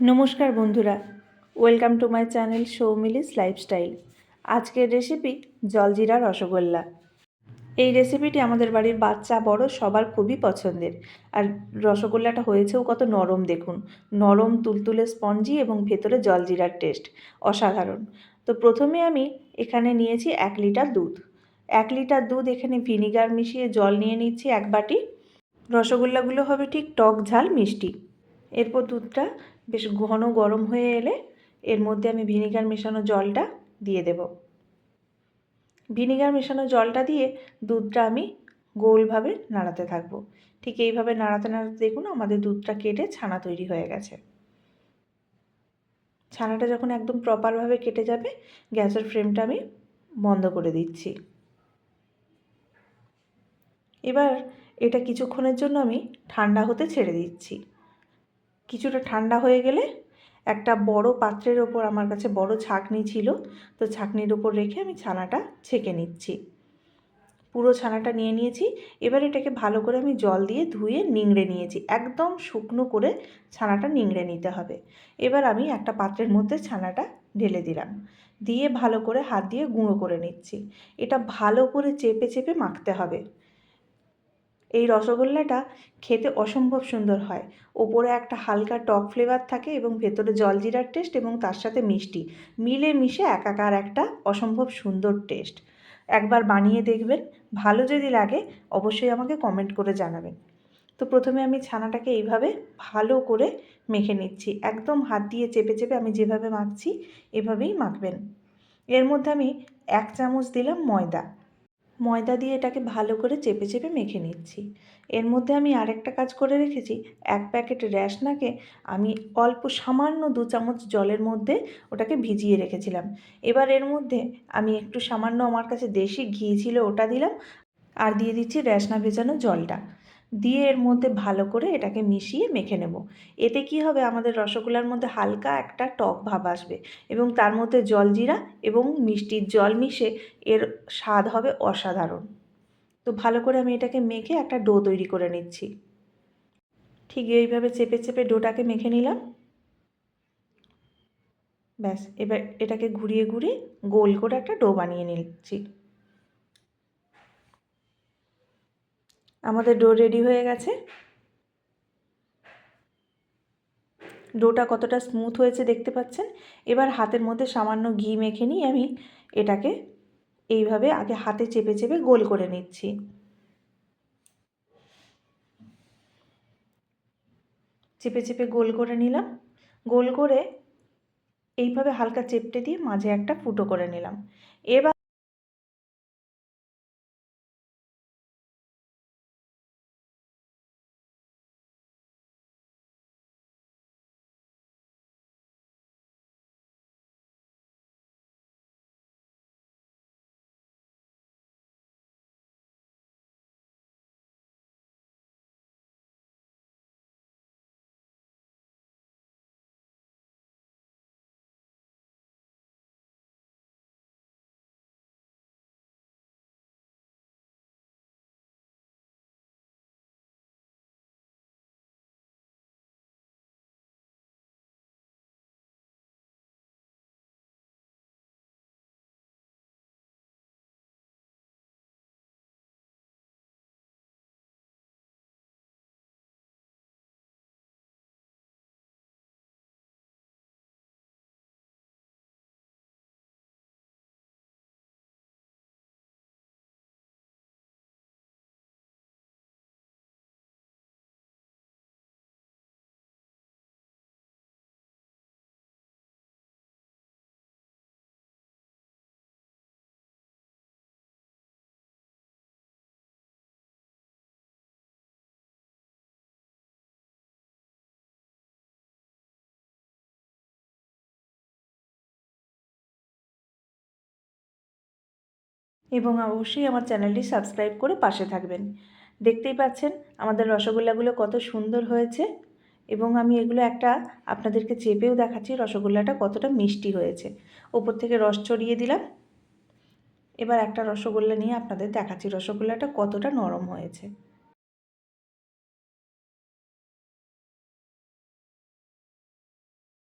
নমস্কার বন্ধুরা, welcome to my channel Soumili's lifestyle. আজকের রেসিপি জলজিরা রসগোল্লা। এই রেসিপিটি আমাদের বাড়ির বাচ্চা বড় সবার খুবই পছন্দের। আর রসগোল্লাটা হয়েছেও কত নরম দেখুন। নরম, তুলতুলে স্পঞ্জি এবং ভেতরে জলজিরার টেস্ট। অসাধারণ। তো প্রথমে আমি এখানে নিয়েছি এক লিটার দুধ। এক লিটার দুধ এখানে ভিনিগার মিশিয়ে জল নিয়ে নিচ্ছি এক বাটি। রসগোল্লাগুলো হবে ঠিক টক ঝাল মিষ্টি। এরপর দুধটা বেশ ঘন গরম হয়ে এলে এর মধ্যে আমি ভিনিগার মেশানো জলটা দিয়ে দেব। ভিনিগার মেশানো জলটা দিয়ে দুধটা আমি গোলভাবে নাড়াতে থাকব। ঠিক এইভাবে নাড়াতে নাড়াতে দেখুন আমাদের দুধটা কেটে ছানা তৈরি হয়ে গেছে। ছানাটা যখন একদম প্রপারভাবে কেটে যাবে, গ্যাসের ফ্লেমটা আমি বন্ধ করে দিচ্ছি। এবার এটা কিছুক্ষণের জন্য আমি ঠান্ডা হতে ছেড়ে দিচ্ছি। কিছুটা ঠান্ডা হয়ে গেলে একটা বড় পাত্রের ওপর আমার কাছে বড় ছাকনি ছিল, তো ছাকনির ওপর রেখে আমি ছানাটা ছেঁকে নিচ্ছি। পুরো ছানাটা নিয়ে নিয়েছি, এবার এটাকে ভালো করে আমি জল দিয়ে ধুয়ে নিংড়ে নিয়েছি, একদম শুকনো করে ছানাটা নিংড়ে নিতে হবে। এবার আমি একটা পাত্রের মধ্যে ছানাটা ঢেলে দিলাম, দিয়ে ভালো করে হাত দিয়ে গুঁড়ো করে নিচ্ছি। এটা ভালো করে চেপে চেপে মাখতে হবে। এই রসগোল্লাটা খেতে অসম্ভব সুন্দর হয়। ওপরে একটা হালকা টক ফ্লেভার থাকে এবং ভেতরে জলজিরার টেস্ট এবং তার সাথে মিষ্টি। মিলে মিশে একাকার একটা অসম্ভব সুন্দর টেস্ট একবার বানিয়ে দেখবেন, ভালো যদি লাগে, অবশ্যই আমাকে কমেন্ট করে জানাবেন। তো প্রথমে আমি ছানাটাকে এইভাবে ভালো করে মেখে নিচ্ছি। একদম হাত দিয়ে চেপে চেপে আমি যেভাবে মাখছি, এভাবেই মাখবেন। এর মধ্যে আমি এক চামচ দিলাম ময়দা। ময়দা দিয়ে এটাকে ভালো করে চেপে চেপে মেখে নিচ্ছি। এর মধ্যে আমি আরেকটা কাজ করে রেখেছি। এক প্যাকেট র্যাশনাকে আমি অল্প সামান্য দু চামচ জলের মধ্যে ওটাকে ভিজিয়ে রেখেছিলাম। এবার এর মধ্যে আমি একটু সামান্য আমার কাছে দেশি ঘি ছিল ওটা দিলাম আর দিয়ে দিচ্ছি র্যাশনা ভেজানো জলটা। দিয়ে এর মধ্যে ভালো করে এটাকে মিশিয়ে মেখে নেব। এতে কি হবে? আমাদের রসগোল্লার মধ্যে হালকা একটা টক ভাব আসবে এবং তার মধ্যে জলজিরা এবং মিষ্টির জল মিশে এর স্বাদ হবে অসাধারণ। তো ভালো করে আমি এটাকে মেখে একটা ডো তৈরি করে নিচ্ছি। ঠিক এইভাবে চেপে চেপে ডোটাকে মেখে নিলাম। ব্যাস, এবার এটাকে ঘুরিয়ে ঘুরিয়ে গোল করে একটা ডো বানিয়ে নিচ্ছি। আমাদের ডো রেডি হয়ে গেছে। ডোটা কতটা স্মুথ হয়েছে দেখতে পাচ্ছেন? এবার হাতের মধ্যে সামান্য ঘি মেখে নিয়ে আমি এটাকে এইভাবে আগে হাতে চেপে চেপে গোল করে নিচ্ছি। চেপে চেপে গোল করে নিলাম। গোল করে এইভাবে হালকা চেপটে দিয়ে মাঝে একটা ফুটো করে নিলাম। এবার এবং অবশ্যই আমার চ্যানেলটি সাবস্ক্রাইব করে পাশে থাকবেন। দেখতেই পাচ্ছেন, আমাদের রসগোল্লাগুলো কত সুন্দর হয়েছে এবং আমি এগুলো একটা আপনাদেরকে চেপেও দেখাচ্ছি, রসগোল্লাটা কতটা মিষ্টি হয়েছে। ওপর থেকে রস ছড়িয়ে দিলাম। এবার একটা রসগোল্লা নিয়ে আপনাদের দেখাচ্ছি, রসগোল্লাটা কতটা নরম হয়েছে।